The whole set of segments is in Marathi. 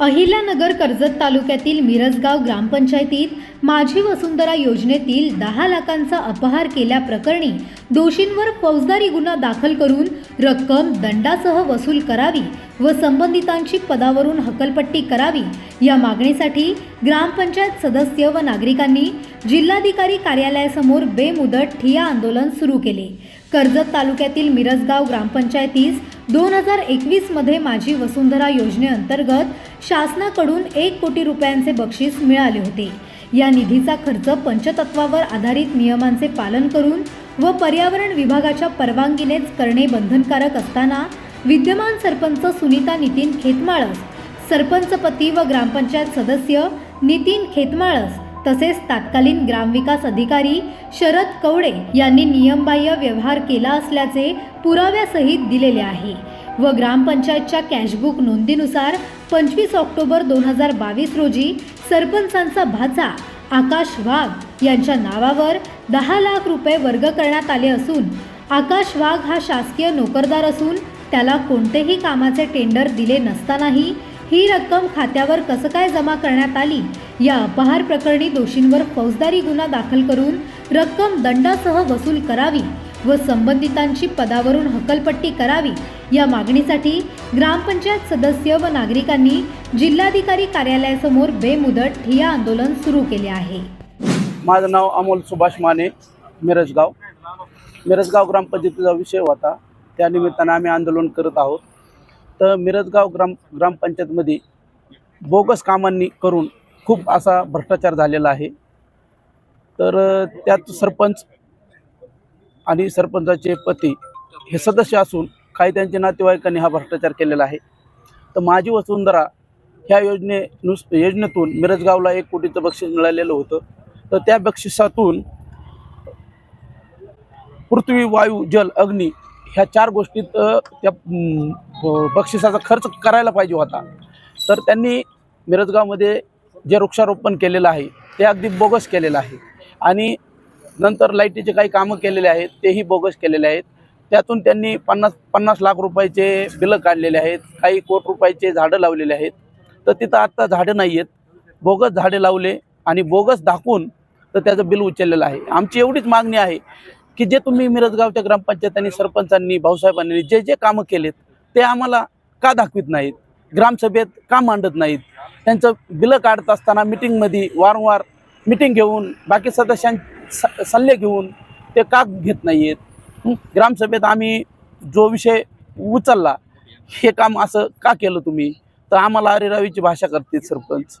अहिल्यानगर कर्जत तालुक्यातील मिरजगाव ग्रामपंचायतीत माझी वसुंधरा योजनेतील दहा लाखांचा अपहार केल्याप्रकरणी दोषींवर फौजदारी गुन्हा दाखल करून रक्कम दंडासह वसूल करावी व संबंधितांची पदावरून हकलपट्टी करावी या मागणीसाठी ग्रामपंचायत सदस्य व नागरिकांनी जिल्हाधिकारी कार्यालयासमोर बेमुदत ठिया आंदोलन सुरू केले. कर्जत तालुक्यातील मिरजगाव ग्रामपंचायतीस दोन हजार एकवीसमध्ये माझी वसुंधरा योजनेअंतर्गत शासनाकडून एक कोटी रुपयांचे बक्षीस मिळाले होते. या निधीचा खर्च पंचतत्वावर आधारित नियमांचे पालन करून व पर्यावरण विभागाच्या परवानगीनेच करणे बंधनकारक असताना विद्यमान सरपंच सुनीता नितीन खेतमाळस सरपंचपती व ग्रामपंचायत सदस्य नितीन खेतमाळस तसेच तत्कालीन ग्रामविकास अधिकारी शरद कवडे यांनी नियमबाह्य व्यवहार केला असल्याचे पुराव्यासहित दिलेले आहे. व ग्रामपंचायतच्या कॅशबुक नोंदीनुसार पंचवीस ऑक्टोबर दोन हजार बावीस रोजी सरपंचांचा भाचा आकाश वाघ यांच्या नावावर दहा लाख रुपये वर्ग करण्यात आले असून आकाश वाघ हा शासकीय नोकरदार असून त्याला कोणतेही कामाचे टेंडर दिले नसतानाही ही रक्कम खात्यावर कसं काय जमा करण्यात आली या अपहार प्रकरणी दोषींवर फौजदारी गुन्हा दाखल करून रक्कम दंडासह वसूल करावी व संबंधितांची पदावरून हकलपट्टी करावी. या मागणीसाठी ग्रामपंचायत सदस्य व नागरिकांनी जिल्हाधिकारी कार्यालयासमोर बेमुदत ठिया आंदोलन सुरू केले आहे. माझं नाव अमोल सुभाष माने मिरजगाव. मिरजगाव ग्रामपंचायतीचा विषय होता. त्या निमित्तानं आम्ही आंदोलन करत आहोत. तर मिरजगाव ग्राम ग्रामपंचायतमध्ये बोगस कामांनी करून खूप असा भ्रष्टाचार झालेला आहे. तर त्यात सरपंच आणि सरपंचाचे पती हे सदस्य असून काही त्यांच्या नातेवाईकांनी हा भ्रष्टाचार केलेला आहे. तर माझी वसुंधरा ह्या योजने नुस योजनेतून मिरजगावला एक कोटीचं बक्षीस मिळालेलं होतं. तर त्या बक्षिसातून पृथ्वी वायू जल अग्नी ह्या चार गोष्टीत त्या बक्षिसाचा खर्च करायला पाहिजे होता. तर त्यांनी मिरजगावमध्ये जे वृक्षारोपण केलेलं आहे ते अगदी बोगस केलेलं आहे. आणि नंतर लाईटीचे काही कामं केलेले आहेत तेही बोगस केलेले आहेत. त्यातून त्यांनी पन्नास पन्नास लाख रुपयाचे बिलं काढलेले आहेत काही कोट रुपयाचे झाडं लावलेले आहेत. तर तिथं आत्ता झाडं नाही आहेत बोगस झाडे लावले आणि बोगस दाखवून तर त्याचं बिल उचललेलं आहे. आमची एवढीच मागणी आहे की जे तुम्ही मिरजगावच्या ग्रामपंचायतांनी सरपंचांनी भाऊसाहेबांनी जे जे कामं केलेत ते आम्हाला का दाखवित नाहीत? ग्रामसभेत का मांडत नाहीत? त्यांचं बिलं काढत असताना मिटिंगमध्ये वारंवार मिटिंग घेऊन बाकी सदस्यां स- सल्ले घेऊन ते का घेत नाही आहेत ग्रामसभेत आम्ही जो विषय उचलला हे काम असं का केलं तुम्ही? तर आम्हाला अरेरावीची भाषा करते सरपंच.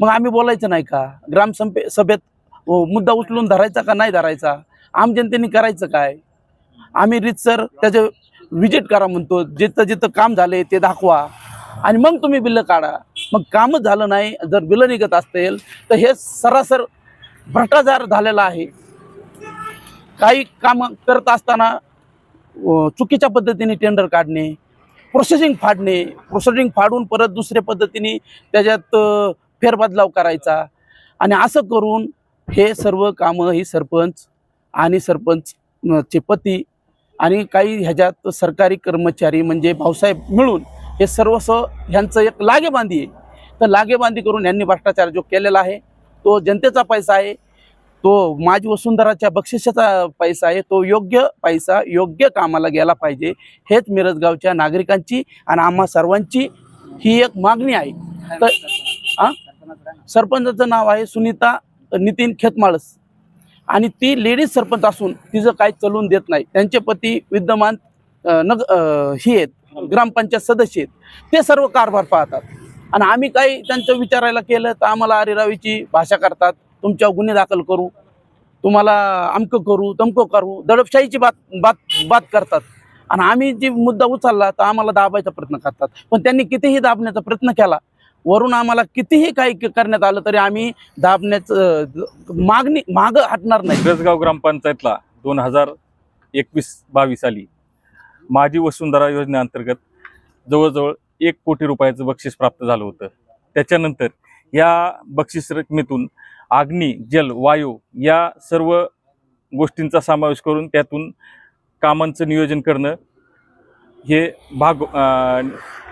मग आम्ही बोलायचं नाही का? ग्रामसभे सभेत हो, मुद्दा उचलून धरायचा का नाही धरायचा? आम जनतेने करायचं काय? आम्ही रितसर त्याचे विजिट करा म्हणतो. जिथं जिथं काम झाले ते दाखवा. आणि मग तुम्ही बिल्लं काढा. मग कामच झालं नाही जर बिलं निघत असतील तर हे सरासर भ्रष्टाचार झालेला आहे. काही काम करत असताना चुकीच्या पद्धतीने टेंडर काढणे प्रोसेसिंग फाडणे प्रोसेसिंग फाडून परत दुसऱ्या पद्धतीने त्याच्यात फेरबदलाव करायचा. आणि असं करून हे सर्व कामं ही सरपंच आणि सरपंच चे पती आणि काही ह्याच्यात सरकारी कर्मचारी म्हणजे भाऊसाहेब मिळून हे सर्वस्व ह्यांचं एक लागेबांधी आहे. तर लागेबांधी करून यांनी भ्रष्टाचार जो केलेला आहे तो जनतेचा पैसा आहे तो माझी वसुंधराच्या बक्षिसाचा पैसा आहे तो योग्य पैसा योग्य कामाला गेला पाहिजे हेच मिरजगावच्या नागरिकांची आणि आम्हा सर्वांची ही एक मागणी आहे. तर सरपंचाचं नाव आहे सुनीता नितीन खेतमाळस. आणि ती लेडीज सरपंच असून तिचं काही चलवून देत नाही. त्यांचे पती विद्यमान नग ही आहेत. ग्रामपंचायत सदस्य आहेत. ते सर्व कारभार पाहतात. आणि आम्ही काही त्यांचं विचारायला केलं तर आम्हाला अरेरावीची भाषा करतात. तुमच्यावर गुन्हे दाखल करू. तुम्हाला अमकं करू तमकं करू दडपशाहीची बात बात बात करतात. आणि आम्ही जी मुद्दा उचलला तर आम्हाला दाबायचा प्रयत्न करतात. पण त्यांनी कितीही दाबण्याचा प्रयत्न केला वरून आम्हाला कितीही काही करण्यात आलं तरी आम्ही दाबण्याचं मागणी मागं हटणार नाही. गजगाव ग्रामपंचायतला दोन हजार एकवीस बावीस साली माझी वसुंधरा योजनेअंतर्गत जवळजवळ एक कोटी रुपयाचं बक्षीस प्राप्त झालं होतं. त्याच्यानंतर या बक्षीस रकमेतून अग्नी जल वायू या सर्व गोष्टींचा समावेश करून त्यातून कामांचं नियोजन करणं हे भाग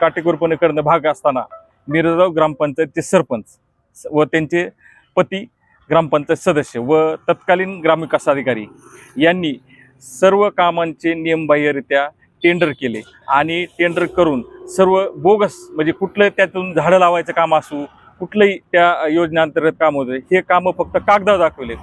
काटेकोरपणे करणं भाग असताना मिरजगाव ग्रामपंचायतचे सरपंच व त्यांचे पती ग्रामपंचायत सदस्य व तत्कालीन ग्रामविकास अधिकारी यांनी सर्व कामांचे नियमबाह्यरित्या टेंडर केले. आणि टेंडर करून सर्व बोगस म्हणजे कुठलं त्यातून झाडं लावायचं काम असू कुठलंही त्या योजनेअंतर्गत काम होतं हे कामं फक्त कागदावर दाखवले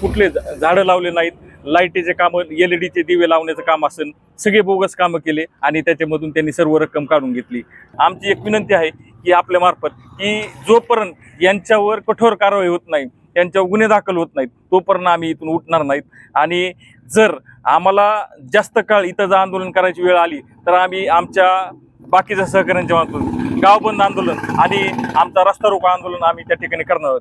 कुठले झाडं लावले नाहीत लाईटीचे कामं एल ई डीचे दिवे लावण्याचं काम असेल सगळे बोगस कामं केले आणि त्याच्यामधून त्यांनी सर्व रक्कम काढून घेतली. आमची एक विनंती आहे की आपल्यामार्फत की जोपर्यंत यांच्यावर कठोर कारवाई होत नाही त्यांच्यावर गुन्हे दाखल होत नाहीत. तोपर्यंत आम्ही इथून उठणार नाहीत. आणि जर आम्हाला जास्त काळ इथं जर आंदोलन करायची वेळ आली तर आम्ही आमच्या बाकीच्या सहकाऱ्यांच्या मातून गाव बंद आंदोलन आणि आमचा रस्ता रोको आंदोलन आम्ही त्या ठिकाणी करणार आहोत.